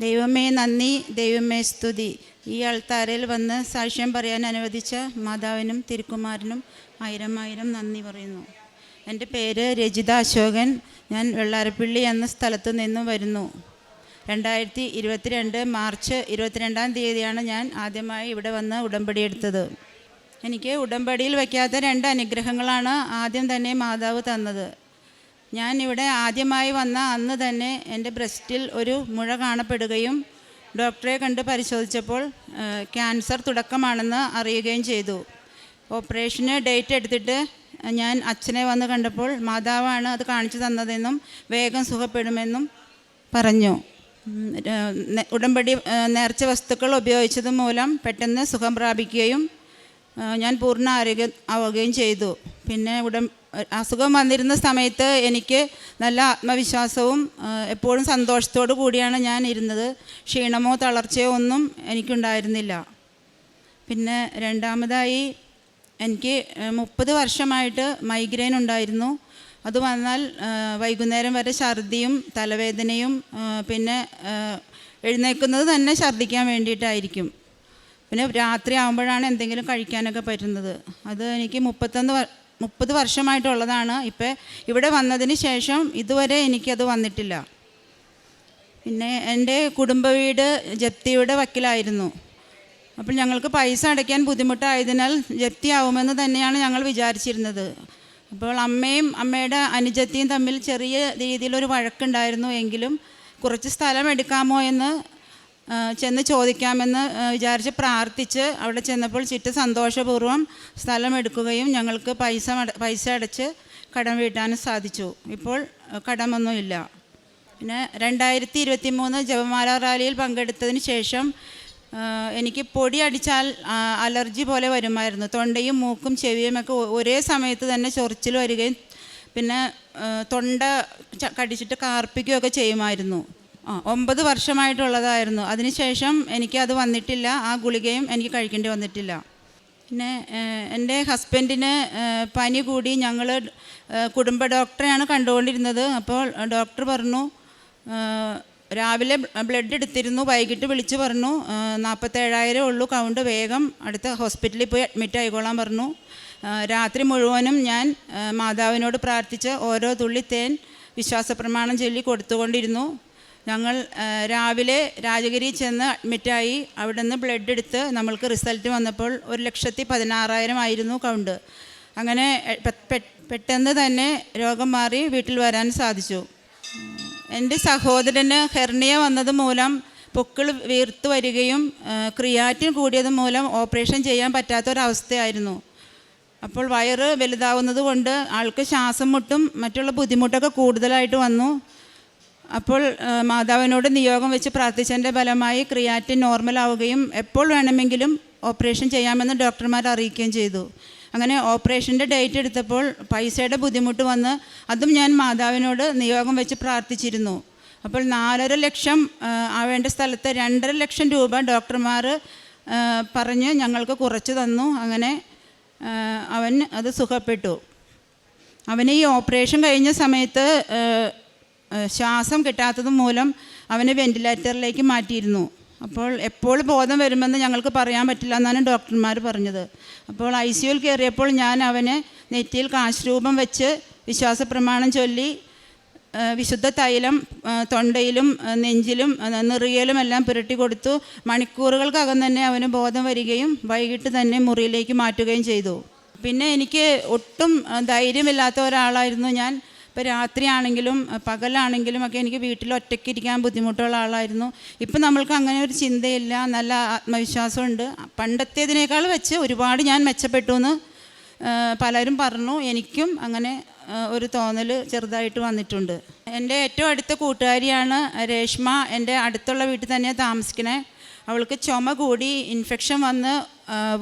ദൈവമേ നന്ദി. ദൈവമേ സ്തുതി. ഈ അൾത്താരയിൽ വന്ന് സാക്ഷ്യം പറയാൻ അനുവദിച്ച മാതാവിനും തിരുക്കുമാരനും ആയിരം ആയിരം നന്ദി പറയുന്നു. എന്റെ പേര് രജിത അശോകൻ. ഞാൻ വെള്ളാരപ്പള്ളി എന്ന സ്ഥലത്തു നിന്നും വരുന്നു. രണ്ടായിരത്തി ഇരുപത്തിരണ്ട് മാർച്ച് ഇരുപത്തിരണ്ടാം തീയതിയാണ് ഞാൻ ആദ്യമായി ഇവിടെ വന്ന് ഉടമ്പടി എടുത്തത്. എനിക്ക് ഉടമ്പടിയിൽ വയ്ക്കാത്ത രണ്ട് അനുഗ്രഹങ്ങളാണ് ആദ്യം തന്നെ മാതാവ് തന്നത്. ഞാൻ ഇവിടെ ആദ്യമായി വന്ന അന്ന് തന്നെ എന്റെ ബ്രസ്റ്റിൽ ഒരു മുഴ കാണപ്പെടുകയും ഡോക്ടറെ കണ്ട് പരിശോധിച്ചപ്പോൾ ക്യാൻസർ തുടക്കമാണെന്ന് അറിയുകയും ചെയ്തു. ഓപ്പറേഷന് ഡേറ്റ് എടുത്തിട്ട് ഞാൻ അച്ഛനെ വന്ന് കണ്ടപ്പോൾ മാതാവാണ് അത് കാണിച്ചു തന്നതെന്നും വേഗം സുഖപ്പെടുമെന്നും പറഞ്ഞു. ഉടമ്പടി നേർച്ച വസ്തുക്കൾ ഉപയോഗിച്ചത് മൂലം പെട്ടെന്ന് സുഖം പ്രാപിക്കുകയും ഞാൻ പൂർണ ആരോഗ്യം ആവുകയും ചെയ്തു. പിന്നെ ഉടൻ അസുഖം വന്നിരുന്ന സമയത്ത് എനിക്ക് നല്ല ആത്മവിശ്വാസവും എപ്പോഴും സന്തോഷത്തോടു കൂടിയാണ് ഞാൻ ഇരുന്നത്. ക്ഷീണമോ തളർച്ചയോ ഒന്നും എനിക്കുണ്ടായിരുന്നില്ല. പിന്നെ രണ്ടാമതായി എനിക്ക് മുപ്പത് വർഷമായിട്ട് മൈഗ്രെയിൻ ഉണ്ടായിരുന്നു. അത് വന്നാൽ വൈകുന്നേരം വരെ ഛർദിയും തലവേദനയും പിന്നെ എഴുന്നേൽക്കുന്നത് തന്നെ ഛർദ്ദിക്കാൻ വേണ്ടിയിട്ടായിരിക്കും. പിന്നെ രാത്രി ആകുമ്പോഴാണ് എന്തെങ്കിലും കഴിക്കാനൊക്കെ പറ്റുന്നത്. അത് എനിക്ക് മുപ്പത്തൊന്ന് മുപ്പത് വർഷമായിട്ടുള്ളതാണ്. ഇപ്പം ഇവിടെ വന്നതിന് ശേഷം ഇതുവരെ എനിക്കത് വന്നിട്ടില്ല. പിന്നെ എന്റെ കുടുംബ വീട് ജപ്തിയുടെ വക്കിലായിരുന്നു. അപ്പോൾ ഞങ്ങൾക്ക് പൈസ അടയ്ക്കാൻ ബുദ്ധിമുട്ടായതിനാൽ ജപ്തിയാവുമെന്ന് തന്നെയാണ് ഞങ്ങൾ വിചാരിച്ചിരുന്നത്. അപ്പോൾ അമ്മയും അമ്മയുടെ അനുജത്തിയും തമ്മിൽ ചെറിയ രീതിയിലൊരു വഴക്കുണ്ടായിരുന്നു എങ്കിലും കുറച്ച് സ്ഥലം എടുക്കാമോ എന്ന് ചെന്ന് ചോദിക്കാമെന്ന് വിചാരിച്ച് പ്രാർത്ഥിച്ച് അവിടെ ചെന്നപ്പോൾ ചിറ്റ് സന്തോഷപൂർവം സ്ഥലം എടുക്കുകയും ഞങ്ങൾക്ക് പൈസ പൈസ അടച്ച് കടം വീട്ടാനും സാധിച്ചു. ഇപ്പോൾ കടമൊന്നുമില്ല. പിന്നെ രണ്ടായിരത്തി ഇരുപത്തി മൂന്ന് ജപമാല റാലിയിൽ പങ്കെടുത്തതിന് ശേഷം എനിക്ക് പൊടി അടിച്ചാൽ അലർജി പോലെ വരുമായിരുന്നു. തൊണ്ടയും മൂക്കും ചെവിയുമൊക്കെ ഒരേ സമയത്ത് തന്നെ ചൊറിച്ചിൽ വരികയും പിന്നെ തൊണ്ട കടിച്ചിട്ട് കാർപ്പിക്കുകയൊക്കെ ചെയ്യുമായിരുന്നു. ആ ഒമ്പത് വർഷമായിട്ടുള്ളതായിരുന്നു. അതിനുശേഷം അത് വന്നിട്ടില്ല. ആ ഗുളികയും എനിക്ക് കഴിക്കേണ്ടി വന്നിട്ടില്ല. പിന്നെ എന്റെ ഹസ്ബൻഡിന് പനി കൂടി ഞങ്ങൾ കുടുംബ ഡോക്ടറെയാണ് കണ്ടുകൊണ്ടിരുന്നത്. അപ്പോൾ ഡോക്ടർ പറഞ്ഞു രാവിലെ ബ്ലഡ് എടുത്തിരുന്നു വൈകിട്ട് വിളിച്ചു പറഞ്ഞു. നാൽപ്പത്തേഴായിരം ഉള്ളൂ കൗണ്ട് വേഗം. അടുത്ത ഹോസ്പിറ്റലിൽ പോയി അഡ്മിറ്റ് ആയിക്കോളാൻ പറഞ്ഞു. രാത്രി മുഴുവനും ഞാൻ മാതാവിനോട് പ്രാർത്ഥിച്ച് ഓരോ തുള്ളി തേൻ വിശ്വാസപ്രമാണം ചൊല്ലി കൊടുത്തുകൊണ്ടിരുന്നു. ഞങ്ങൾ രാവിലെ രാജഗിരി ചെന്ന് അഡ്മിറ്റായി അവിടെ നിന്ന് ബ്ലഡ് എടുത്ത് നമ്മൾക്ക് റിസൾട്ട് വന്നപ്പോൾ ഒരു ലക്ഷത്തി പതിനാറായിരം ആയിരുന്നു കൗണ്ട് അങ്ങനെ പെട്ടെന്ന് തന്നെ രോഗം മാറി വീട്ടിൽ വരാൻ സാധിച്ചു. എന്റെ സഹോദരന് ഹെർണിയ വന്നത് മൂലം പൊക്കിൾ വീർത്ത് വരികയും ക്രിയാറ്റിൻ കൂടിയത് മൂലം ഓപ്പറേഷൻ ചെയ്യാൻ പറ്റാത്തൊരവസ്ഥയായിരുന്നു. അപ്പോൾ വയറ് വലുതാവുന്നത് കൊണ്ട് ആൾക്ക് ശ്വാസം മുട്ടും മറ്റുള്ള ബുദ്ധിമുട്ടൊക്കെ കൂടുതലായിട്ട് വന്നു. അപ്പോൾ മാതാവിനോട് നിയോഗം വെച്ച് പ്രാർത്ഥിച്ചതിന്റെ ഫലമായി ക്രിയാറ്റിൻ നോർമൽ ആവുകയും എപ്പോൾ വേണമെങ്കിലും ഓപ്പറേഷൻ ചെയ്യാമെന്ന് ഡോക്ടർമാർ അറിയിക്കുകയും ചെയ്തു. അങ്ങനെ ഓപ്പറേഷന്റെ ഡേറ്റ് എടുത്തപ്പോൾ പൈസയുടെ ബുദ്ധിമുട്ട് വന്ന് അതും ഞാൻ മാതാവിനോട് നിയോഗം വെച്ച് പ്രാർത്ഥിച്ചിരുന്നു. അപ്പോൾ നാലര ലക്ഷം ആവേണ്ട സ്ഥലത്ത് രണ്ടര ലക്ഷം രൂപ ഡോക്ടർമാർ പറഞ്ഞ് ഞങ്ങൾക്ക് കുറച്ച് തന്നു. അങ്ങനെ അവൻ അത് സുഖപ്പെട്ടു. അവന് ഈ ഓപ്പറേഷൻ കഴിഞ്ഞ സമയത്ത് ശ്വാസം കിട്ടാത്തത് മൂലം അവനെ വെന്റിലേറ്ററിലേക്ക് മാറ്റിയിരുന്നു. അപ്പോൾ എപ്പോൾ ബോധം വരുമെന്ന് ഞങ്ങൾക്ക് പറയാൻ പറ്റില്ല എന്നാണ് ഡോക്ടർമാർ പറഞ്ഞത്. അപ്പോൾ ഐ സിയുയിൽ കയറിയപ്പോൾ ഞാൻ അവനെ നെറ്റിയിൽ കാശ്രൂപം വെച്ച് വിശ്വാസ പ്രമാണം ചൊല്ലി വിശുദ്ധ തൈലം തൊണ്ടയിലും നെഞ്ചിലും നിറിയലും എല്ലാം പുരട്ടി കൊടുത്തു. മണിക്കൂറുകൾക്കകം തന്നെ അവന് ബോധം വരികയും വൈകിട്ട് തന്നെ മുറിയിലേക്ക് മാറ്റുകയും ചെയ്തു. പിന്നെ എനിക്ക് ഒട്ടും ധൈര്യമില്ലാത്ത ഒരാളായിരുന്നു ഞാൻ. ഇപ്പോൾ രാത്രിയാണെങ്കിലും പകലാണെങ്കിലും ഒക്കെ എനിക്ക് വീട്ടിൽ ഒറ്റയ്ക്ക് ഇരിക്കാൻ ബുദ്ധിമുട്ടുള്ള ആളായിരുന്നു. ഇപ്പം നമ്മൾക്ക് അങ്ങനെ ഒരു ചിന്തയില്ല നല്ല ആത്മവിശ്വാസമുണ്ട്. പണ്ടത്തേതിനേക്കാൾ വെച്ച് ഒരുപാട് ഞാൻ മെച്ചപ്പെട്ടു എന്ന് പലരും പറഞ്ഞു. എനിക്കും അങ്ങനെ ഒരു തോന്നൽ ചെറുതായിട്ട് വന്നിട്ടുണ്ട്. എന്റെ ഏറ്റവും അടുത്ത കൂട്ടുകാരിയാണ് രേഷ്മ. എന്റെ അടുത്തുള്ള വീട്ടിൽ തന്നെയാണ് താമസിക്കണേ. അവൾക്ക് ചുമ കൂടി ഇൻഫെക്ഷൻ വന്ന്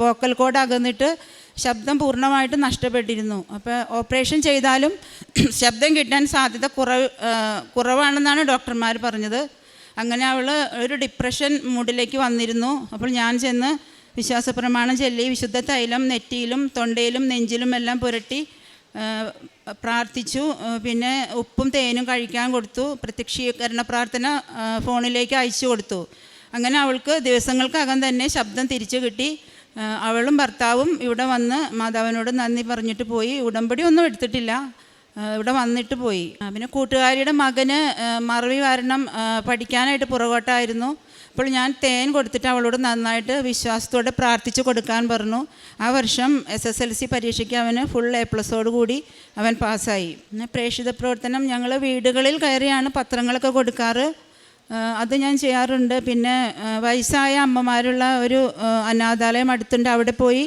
വോക്കൽ കോഡ് അകന്നിട്ട് ശബ്ദം പൂർണമായിട്ട് നഷ്ടപ്പെട്ടിരുന്നു. അപ്പോൾ ഓപ്പറേഷൻ ചെയ്താലും ശബ്ദം കിട്ടാൻ സാധ്യത കുറവ് കുറവാണെന്നാണ് ഡോക്ടർമാർ പറഞ്ഞത്. അങ്ങനെ അവൾ ഒരു ഡിപ്രഷൻ മൂഡിലേക്ക് വന്നിരുന്നു. അപ്പോൾ ഞാൻ ചെന്ന് വിശ്വാസപ്രമാണം ചൊല്ലി വിശുദ്ധ തൈലം നെറ്റിയിലും തൊണ്ടയിലും നെഞ്ചിലും എല്ലാം പുരട്ടി പ്രാർത്ഥിച്ചു. പിന്നെ ഉപ്പും തേനും കഴിക്കാൻ കൊടുത്തു. പ്രത്യക്ഷീകരണ പ്രാർത്ഥന ഫോണിലേക്ക് അയച്ചു കൊടുത്തു. അങ്ങനെ അവൾക്ക് ദിവസങ്ങൾക്കകം തന്നെ ശബ്ദം തിരിച്ചു കിട്ടി. അവളും ഭർത്താവും ഇവിടെ വന്ന് മാതാവിനോട് നന്ദി പറഞ്ഞിട്ട് പോയി. ഉടമ്പടി ഒന്നും എടുത്തിട്ടില്ല. ഇവിടെ വന്നിട്ട് പോയി. പിന്നെ കൂട്ടുകാരിയുടെ മകന് മറവി കാരണം പഠിക്കാനായിട്ട് പുറകോട്ടായിരുന്നു. അപ്പോൾ ഞാൻ തേൻ കൊടുത്തിട്ട് അവളോട് നന്നായിട്ട് വിശ്വാസത്തോടെ പ്രാർത്ഥിച്ചു കൊടുക്കാൻ പറഞ്ഞു. ആ വർഷം എസ് എസ് എൽ സി പരീക്ഷയ്ക്ക് അവന് ഫുൾ എ പ്ലസോട് കൂടി അവൻ പാസ്സായി. പിന്നെ പ്രേക്ഷിത പ്രവർത്തനം ഞങ്ങൾ വീടുകളിൽ കയറിയാണ് പത്രങ്ങളൊക്കെ കൊടുക്കാറ്. അത് ഞാൻ ചെയ്യാറുണ്ട്. പിന്നെ വയസ്സായ അമ്മമാരുള്ള ഒരു അനാഥാലയം അടുത്തുണ്ട്. അവിടെ പോയി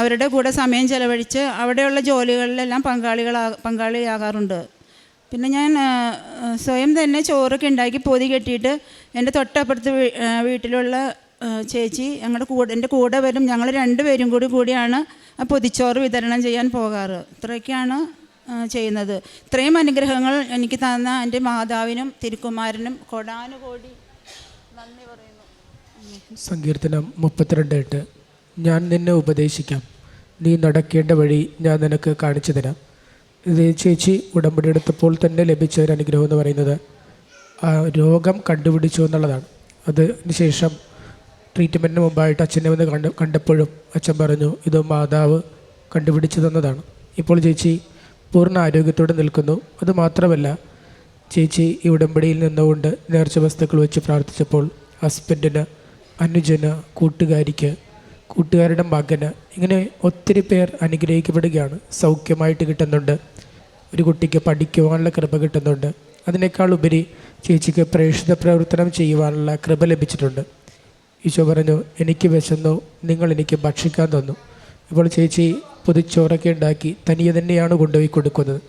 അവരുടെ കൂടെ സമയം ചെലവഴിച്ച് അവിടെയുള്ള ജോലികളിലെല്ലാം പങ്കാളികളാ പങ്കാളിയാകാറുണ്ട്. പിന്നെ ഞാൻ സ്വയം തന്നെ ചോറൊക്കെ ഉണ്ടാക്കി പൊതി കെട്ടിയിട്ട് എന്റെ തൊട്ടപ്പുറത്ത് വീട്ടിലുള്ള ചേച്ചി ഞങ്ങളുടെ കൂടെ എന്റെ കൂടെ വരും. ഞങ്ങൾ രണ്ടുപേരും കൂടി കൂടിയാണ് ആ പൊതിച്ചോറ് വിതരണം ചെയ്യാൻ പോകാറ്. ഇത്രയൊക്കെയാണ് ചെയ്യുന്നത്. ഇത്രയും അനുഗ്രഹങ്ങൾ എനിക്ക് തന്ന എന്റെ മാതാവിനും തിരുക്കുമാരനും കൊടാനുകോടി നന്ദി പറയുന്നു. സങ്കീർത്തനം മുപ്പത്തിരണ്ട് എട്ട്. ഞാൻ നിന്നെ ഉപദേശിക്കാം. നീ നടക്കേണ്ട വഴി ഞാൻ നിനക്ക് കാണിച്ചു തരാം. ഇത് ചേച്ചി ഉടമ്പടി എടുത്തപ്പോൾ തന്നെ ലഭിച്ച ഒരു അനുഗ്രഹം എന്ന് പറയുന്നത് രോഗം കണ്ടുപിടിച്ചു എന്നുള്ളതാണ്. അതിന് ശേഷം ട്രീറ്റ്മെന്റിന് മുമ്പായിട്ട് അച്ഛനെ വന്ന് കണ്ട് കണ്ടപ്പോഴും അച്ഛൻ പറഞ്ഞു ഇത് മാതാവ് കണ്ടുപിടിച്ചു തന്നതാണ്. ഇപ്പോൾ ചേച്ചി പൂർണ ആരോഗ്യത്തോടെ നിൽക്കുന്നു. അതുമാത്രമല്ല ചേച്ചി ഈ ഉടമ്പടിയിൽ നിന്നുകൊണ്ട് നേർച്ച വസ്തുക്കൾ വെച്ച് പ്രാർത്ഥിച്ചപ്പോൾ ഹസ്ബൻഡിന് അനുജന് കൂട്ടുകാരിക്ക് കൂട്ടുകാരുടെ മകന് ഇങ്ങനെ ഒത്തിരി പേർ അനുഗ്രഹിക്കപ്പെടുകയാണ്. സൗഖ്യമായിട്ട് കിട്ടുന്നുണ്ട്. ഒരു കുട്ടിക്ക് പഠിക്കുവാനുള്ള കൃപ കിട്ടുന്നുണ്ട്. അതിനേക്കാൾ ഉപരി ചേച്ചിക്ക് പ്രേക്ഷിത പ്രവർത്തനം ചെയ്യുവാനുള്ള കൃപ ലഭിച്ചിട്ടുണ്ട്. ഈശോ പറഞ്ഞു എനിക്ക് വിശന്നു നിങ്ങൾ എനിക്ക് ഭക്ഷിക്കാൻ തന്നു. ഇപ്പോൾ ചേച്ചി പൊതിച്ചോറൊക്കെ ഉണ്ടാക്കി തനിയെ തന്നെയാണ് കൊണ്ടുപോയി കൊടുക്കുന്നത്.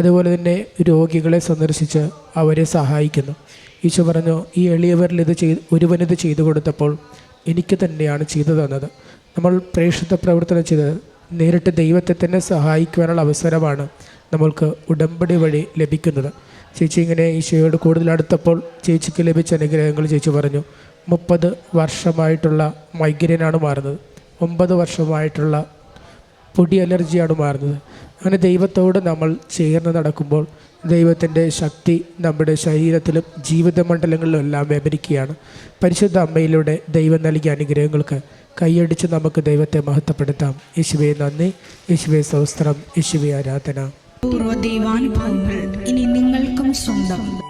അതുപോലെ തന്നെ രോഗികളെ സന്ദർശിച്ച് അവരെ സഹായിക്കുന്നു. ഈശോ പറഞ്ഞു ഈ എളിയവരിൽ ഇത് ചെയ്ത് ഒരുവനിത് ചെയ്തു കൊടുത്തപ്പോൾ എനിക്ക് തന്നെയാണ് ചെയ്തു തന്നത്. നമ്മൾ പ്രേക്ഷിത പ്രവർത്തനം ചെയ്തത് നേരിട്ട് ദൈവത്തെ തന്നെ സഹായിക്കുവാനുള്ള അവസരമാണ് നമ്മൾക്ക് ഉടമ്പടി വഴി ലഭിക്കുന്നത്. ചേച്ചി ഇങ്ങനെ ഈശോയോട് കൂടുതൽ അടുത്തപ്പോൾ ചേച്ചിക്ക് ലഭിച്ച അനുഗ്രഹങ്ങൾ ചേച്ചി പറഞ്ഞു മുപ്പത് വർഷമായിട്ടുള്ള മൈഗ്രൈനാണ് മാറുന്നത്. ഒമ്പത് വർഷമായിട്ടുള്ള പൊടി അലർജിയാണ് മാറുന്നത്. അങ്ങനെ ദൈവത്തോട് നമ്മൾ ചേർന്ന് നടക്കുമ്പോൾ ദൈവത്തിന്റെ ശക്തി നമ്മുടെ ശരീരത്തിലും ജീവിതമണ്ഡലങ്ങളിലും എല്ലാം വ്യാപരിക്കുകയാണ്. പരിശുദ്ധ അമ്മയിലൂടെ ദൈവം നൽകിയ അനുഗ്രഹങ്ങൾക്ക് കൈയടിച്ച് നമുക്ക് ദൈവത്തെ മഹത്വപ്പെടുത്താം. യേശുവെ നന്ദി. യേശുവെ സൗസ്ത്രം യേശുവെ ആരാധന. പൂർവ ദൈവാനുഭവങ്ങൾ ഇനി നിങ്ങൾക്കും സ്വന്തം.